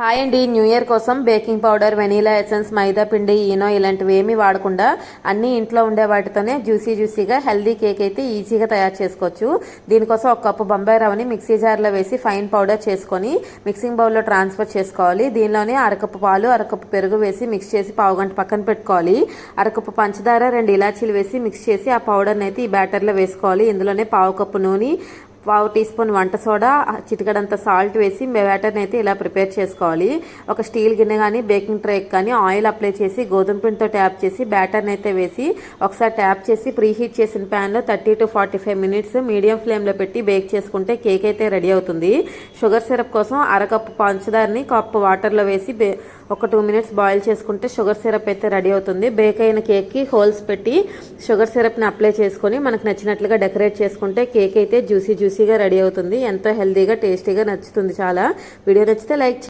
Hi అండి. New year కోసం baking powder vanilla essence మైదా పిండి ఈనో ఇలాంటివి ఏమీ వాడకుండా అన్ని ఇంట్లో ఉండే వాటితోనే జ్యూసీ జ్యూసీగా హెల్దీ కేక్ అయితే ఈజీగా తయారు చేసుకోవచ్చు. దీనికోసం ఒక కప్పు బొంబాయి రవ్వని మిక్సీ జార్లో వేసి ఫైన్ పౌడర్ చేసుకొని మిక్సింగ్ బౌల్లో ట్రాన్స్ఫర్ చేసుకోవాలి. దీనిలోనే అరకప్పు పాలు అరకప్పు పెరుగు వేసి మిక్స్ చేసి పావు గంట పక్కన పెట్టుకోవాలి. అరకప్పు పంచదార రెండు ఇలాచీలు వేసి మిక్స్ చేసి ఆ పౌడర్ని అయితే ఈ బ్యాటర్లో వేసుకోవాలి. ఇందులోనే పావు కప్పు నూనె పావు టీ స్పూన్ వంట సోడా చిటికడంత సాల్ట్ వేసి బ్యాటర్ని అయితే ఇలా ప్రిపేర్ చేసుకోవాలి. ఒక స్టీల్ గిన్నె కానీ బేకింగ్ ట్రే కానీ ఆయిల్ అప్లై చేసి గోధుమ పిండితో ట్యాప్ చేసి బ్యాటర్ని అయితే వేసి ఒకసారి ట్యాప్ చేసి ప్రీ హీట్ చేసిన ప్యాన్లో thirty to forty five minutes medium ఫ్లేమ్లో పెట్టి బేక్ చేసుకుంటే కేక్ అయితే రెడీ అవుతుంది. షుగర్ సిరప్ కోసం అరకప్పు పంచదారని కప్పు వాటర్లో వేసి బే ఒక టూ మినిట్స్ బాయిల్ చేసుకుంటే షుగర్ సిరప్ అయితే రెడీ అవుతుంది. బేక్ అయిన కేక్కి హోల్స్ పెట్టి షుగర్ సిరప్ని అప్లై చేసుకొని మనకు నచ్చినట్లుగా డెకరేట్ చేసుకుంటే కేక్ అయితే జ్యూసీ జ్యూసీగా రెడీ అవుతుంది. ఎంతో హెల్తీగా టేస్టీగా నచ్చుతుంది చాలా. వీడియో నచ్చితే లైక్